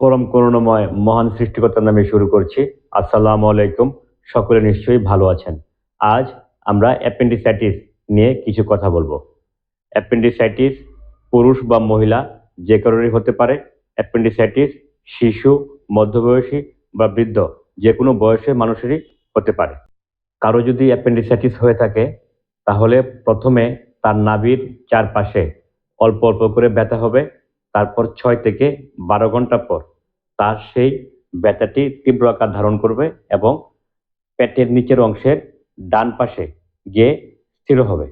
পরম করুণাময় মহান সৃষ্টিকর্তার নামে শুরু করছি। আসসালামু আলাইকুম। সকলে নিশ্চয়ই ভালো আছেন। আজ আমরা অ্যাপেন্ডিসাইটিস নিয়ে কিছু কথা বলব। অ্যাপেন্ডিসাইটিস পুরুষ বা মহিলা যে কারোরই হতে পারে। অ্যাপেন্ডিসাইটিস শিশু, মধ্যবয়সী বা বৃদ্ধ যে কোনো বয়সের মানুষেরই হতে পারে। কারও যদি অ্যাপেন্ডিসাইটিস হয়ে থাকে, তাহলে প্রথমে তার নাভির চারপাশে অল্প অল্প করে ব্যথা হবে। তারপর ছয় থেকে বারো ঘণ্টা পর তার সেই ব্যথাটি তীব্র আকার ধারণ করবে এবং পেটের নিচের অংশের ডান পাশে গিয়ে স্থির হবে।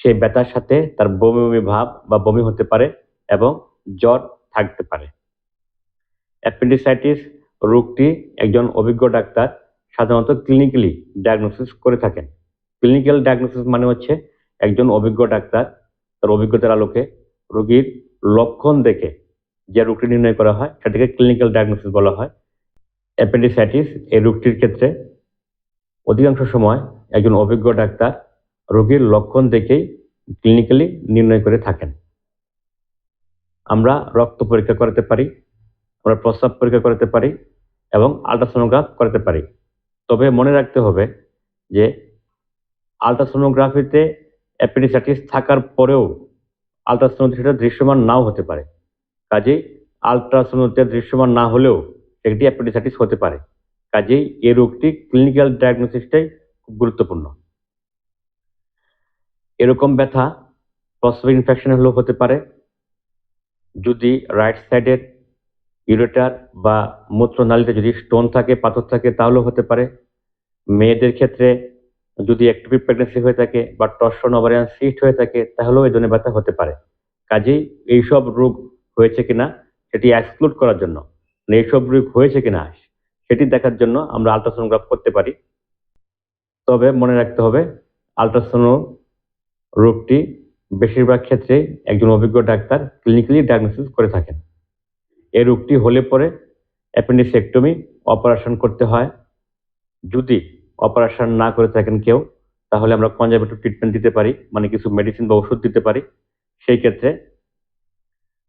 সেই ব্যথার সাথে তার বমি বমি ভাব বা বমি হতে পারে এবং জ্বর থাকতে পারে। অ্যাপেন্ডিসাইটিস রোগটি একজন অভিজ্ঞ ডাক্তার সাধারণত ক্লিনিক্যালি ডায়াগনোসিস করে থাকেন। ক্লিনিক্যাল ডায়াগনোসিস মানে হচ্ছে একজন অভিজ্ঞ ডাক্তার তার অভিজ্ঞতার আলোকে রোগীর লক্ষণ দেখে যে রোগটি নির্ণয় করা হয়, সেটাকে ক্লিনিক্যাল ডায়াগনোসিস বলা হয়। অ্যাপেন্ডিসাইটিস এই রোগটির ক্ষেত্রে অধিকাংশ সময় একজন অভিজ্ঞ ডাক্তার রোগীর লক্ষণ দেখেই ক্লিনিক্যালি নির্ণয় করে থাকেন। আমরা রক্ত পরীক্ষা করাতে পারি, আমরা প্রস্রাব পরীক্ষা করাতে পারি এবং আলট্রাসোনোগ্রাফ করাতে পারি। তবে মনে রাখতে হবে যে আলট্রাসোনোগ্রাফিতে অ্যাপেন্ডিসাইটিস থাকার পরেও আলট্রাসোনোতে সেটা দৃশ্যমান নাও হতে পারে। কাজেই আলট্রাসোনোতে দৃশ্যমান না হলেও একটি অ্যাপেন্ডিসাইটিস হতে পারে। কাজেই এই রোগটি ক্লিনিক্যাল ডায়াগনোসিসটাই খুব গুরুত্বপূর্ণ। এরকম ব্যথা, প্রস্রাব ইনফেকশন হলেও হতে পারে। যদি রাইট সাইডের ইউরেটার বা মূত্রনালীতে যদি স্টোন থাকে, পাথর থাকে, তাহলেও হতে পারে। মেয়েদের ক্ষেত্রে যদি একটিভ প্রেগনেন্সি হয়ে থাকে বা টর্সন ওভারিয়ান সিস্ট হয়ে থাকে, তাহলেও এই ধরনের ব্যথা হতে পারে। কাজেই এইসব রোগ হয়েছে কিনা, সেটি এক্সক্লুড করার জন্য। মানে এইসব রোগ হয়েছে কিনা, সেটি দেখার জন্য আমরা আলট্রাসোনোগ্রাফ করতে পারি। তবে মনে রাখতে হবে আলট্রাসোনো রোগটি বেশিরভাগ ক্ষেত্রে একজন অভিজ্ঞ ডাক্তার ক্লিনিক্যালি ডায়াগনোসিস করে থাকেন। এই রোগটি হলে পরে অ্যাপেন্ডিসেক্টমি অপারেশন করতে হয়। যদি অপারেশন না করে থাকেন কেউ, তাহলে আমরা কনজারভেটিভ ট্রিটমেন্ট দিতে পারি মানে কিছু মেডিসিন বা ওষুধ দিতে পারি। সেই ক্ষেত্রে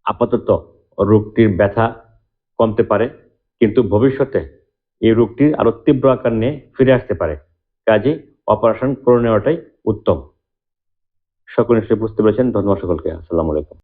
আপাতত রোগটির ব্যথা কমতে পারে, কিন্তু ভবিষ্যতে এই রোগটি আরও তীব্র আকার নিয়ে ফিরে আসতে পারে। কাজেই অপারেশন করে নেওয়াটাই উত্তম। সকল নিশ্চয়ই বুঝতে পেরেছেন। ধন্যবাদ সকলকে। আসসালামু আলাইকুম।